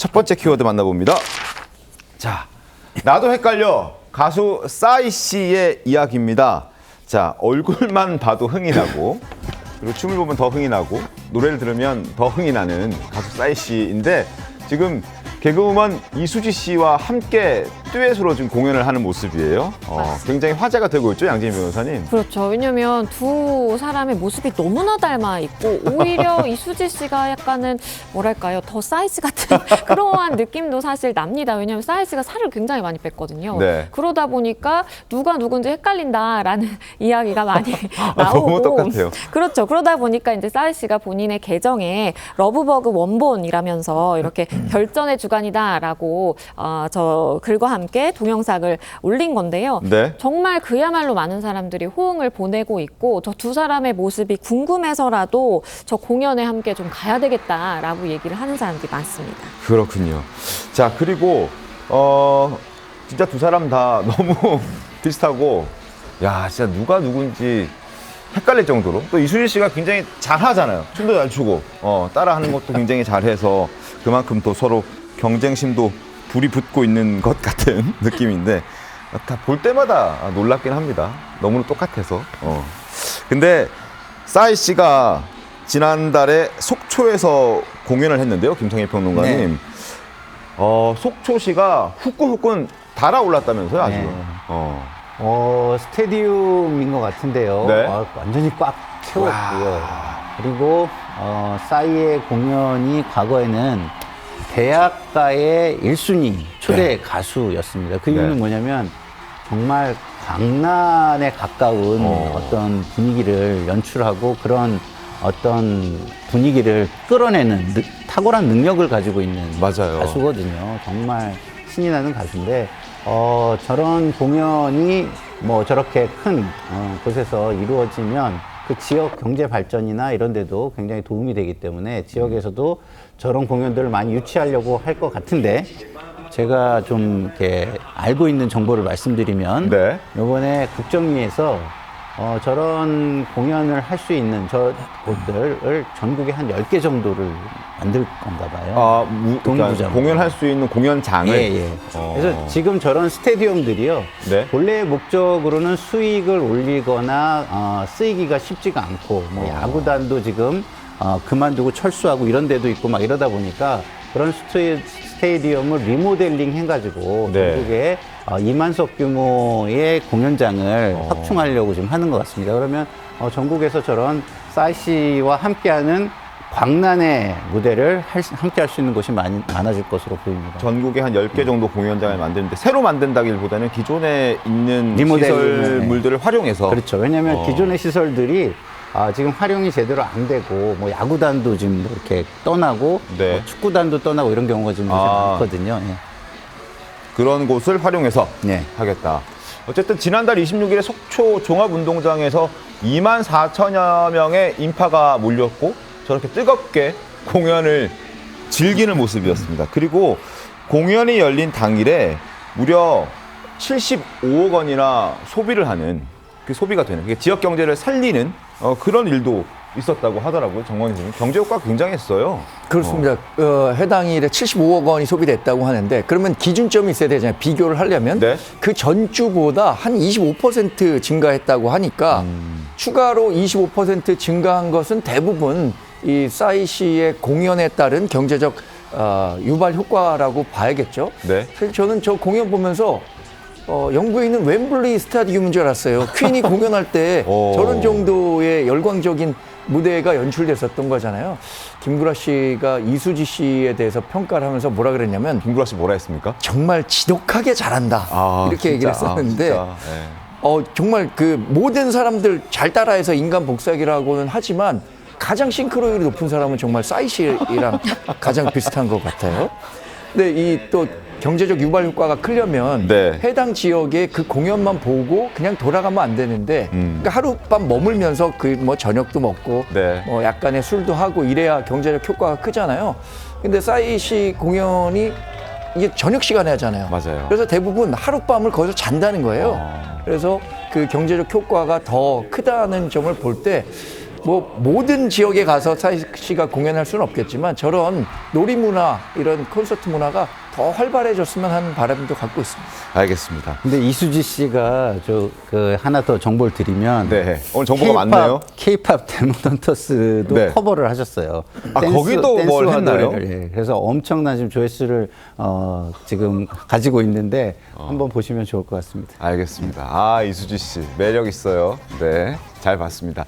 첫 번째 키워드 만나봅니다. 자, 나도 헷갈려. 가수 싸이 씨의 이야기입니다. 자, 얼굴만 봐도 흥이 나고, 그리고 춤을 보면 더 흥이 나고, 노래를 들으면 더 흥이 나는 가수 싸이 씨인데, 지금 개그우먼 이수지 씨와 함께 듀엣으로 지금 공연을 하는 모습이에요. 어, 굉장히 화제가 되고 있죠, 양재민 변호사님. 그렇죠. 왜냐면 두 사람의 모습이 너무나 닮아 있고 오히려 이수지 씨가 약간은 뭐랄까요 더 사이즈 같은 그러한 느낌도 사실 납니다. 왜냐면 사이즈가 살을 굉장히 많이 뺐거든요. 네. 그러다 보니까 누가 누군지 헷갈린다라는 이야기가 많이 아, 나오고 너무 똑같아요. 그렇죠. 그러다 보니까 이제 사이 씨가 본인의 계정에 러브버그 원본이라면서 이렇게 결전의 주간이다라고 어, 저 글과 함께 동영상을 올린 건데요. 네. 정말 그야말로 많은 사람들이 호응을 보내고 있고 저 두 사람의 모습이 궁금해서라도 저 공연에 함께 좀 가야 되겠다라고 얘기를 하는 사람들이 많습니다. 그렇군요. 자, 그리고, 어, 진짜 두 사람 다 너무 비슷하고, 야, 진짜 누가 누군지 헷갈릴 정도로. 또 이수지 씨가 굉장히 잘하잖아요. 춤도 잘 추고, 어, 따라하는 것도 굉장히 잘해서 그만큼 또 서로 경쟁심도 불이 붙고 있는 것 같은 느낌인데, 다 볼 때마다 놀랍긴 합니다. 너무 똑같아서. 어. 근데, 싸이 씨가 지난달에 속초에서 공연을 했는데요. 김성일 평론가님. 네. 어, 속초시가 후끈후끈 달아올랐다면서요, 아주. 네. 어. 어, 스테디움인 것 같은데요. 네. 어, 완전히 꽉 채웠고요. 그리고 어, 싸이의 공연이 과거에는 대학가의 1순위 초대 가수였습니다. 그 이유는 네. 뭐냐면 정말 광란에 가까운 어. 어. 떤 분위기를 연출하고 그런 어떤 분위기를 끌어내는 느- 탁월한 능력을 가지고 있는 맞아요. 가수거든요. 정말 신이 나는 가수인데 어, 저런 공연이 뭐 저렇게 큰 어, 곳에서 이루어지면 그 지역 경제 발전이나 이런 데도 굉장히 도움이 되기 때문에 지역에서도 저런 공연들을 많이 유치하려고 할 것 같은데 제가 좀 이렇게 알고 있는 정보를 말씀드리면 네. 이번에 국정위에서 어, 저런 공연을 할 수 있는 저 곳들을 전국에 한 10개 정도를 만들 건가 봐요. 아, 무, 그러니까 동부장. 공연할 수 있는 공연장을. 예, 예. 어. 그래서 지금 저런 스테디움들이요. 네. 본래 목적으로는 수익을 올리거나 어, 쓰이기가 쉽지가 않고 뭐 어. 야구단도 지금 어, 그만두고 철수하고 이런 데도 있고 막 이러다 보니까 그런 스테, 스테디움을 리모델링 해가지고 네. 전국에 어, 2만석 규모의 공연장을 어. 확충하려고 지금 하는 것 같습니다. 그러면 어, 전국에서 저런 싸이 씨와 함께하는 광란의 무대를 할 수- 함께 할 수 있는 곳이 많이, 많아질 것으로 보입니다. 전국에 한 10개 정도 공연장을 만드는데 새로 만든다기보다는 기존에 있는 시설물들을 활용해서 그렇죠. 왜냐하면 어. 기존의 시설들이 아, 지금 활용이 제대로 안 되고 뭐 야구단도 지금 뭐 이렇게 떠나고 네. 뭐 축구단도 떠나고 이런 경우가 지금 아. 많거든요. 예. 그런 곳을 활용해서 네. 하겠다. 어쨌든 지난달 26일에 속초 종합운동장에서 2만 4천여 명의 인파가 몰렸고 저렇게 뜨겁게 공연을 즐기는 모습이었습니다. 그리고 공연이 열린 당일에 무려 75억 원이나 소비를 하는 그 소비가 되는 그게 지역 경제를 살리는 어, 그런 일도 있었다고 하더라고요. 정원 선생님 경제 효과가 굉장했어요. 그렇습니다. 어, 해당 일에 75억 원이 소비됐다고 하는데 그러면 기준점이 있어야 되잖아요. 비교를 하려면 네. 그 전주보다 한 25% 증가했다고 하니까 음. 추가로 25% 증가한 것은 대부분 이 싸이 씨의 공연에 따른 경제적 어, 유발 효과라고 봐야겠죠. 네. 사실 저는 저 공연 보면서 어, 영국에 있는 웸블리 스타디움인 줄 알았어요. 퀸이 공연할 때 오. 저런 정도의 열광적인 무대가 연출됐었던 거잖아요. 김구라 씨가 이수지 씨에 대해서 평가를 하면서 뭐라 그랬냐면 김구라 씨 뭐라 했습니까? 정말 지독하게 잘한다 아, 이렇게 얘기를 진짜. 아, 했었는데. 예. 어, 정말 그 모든 사람들 잘 따라해서 인간 복사기라고는 하지만 가장 싱크로율이 높은 사람은 정말 싸이 씨랑 가장 비슷한 것 같아요. 근데 이 또 경제적 유발 효과가 크려면 네. 해당 지역의 그 공연만 보고 그냥 돌아가면 안 되는데 음. 그러니까 하룻밤 머물면서 그 뭐 저녁도 먹고 네. 뭐 약간의 술도 하고 이래야 경제적 효과가 크잖아요. 근데 싸이 씨 공연이 이게 저녁 시간에 하잖아요. 맞아요. 그래서 대부분 하룻밤을 거기서 잔다는 거예요. 아. 그래서 그 경제적 효과가 더 크다는 점을 볼때 뭐 모든 지역에 가서 사이 씨가 공연할 수는 없겠지만 저런 놀이 문화 이런 콘서트 문화가 더 활발해졌으면 하는 바람도 갖고 있습니다. 알겠습니다. 근데 이수지 씨가 저 그 하나 더 정보를 드리면 네. 오늘 정보가 많네요. K-팝 데모던터스도 네. 커버를 하셨어요. 아, 거기도 뭘 댄스와 했나요? 노래를, 예. 그래서 엄청난 지금 조회수를 어, 지금 가지고 있는데 한번 보시면 좋을 것 같습니다. 알겠습니다. 아, 이수지 씨. 매력 있어요. 네. 잘 봤습니다.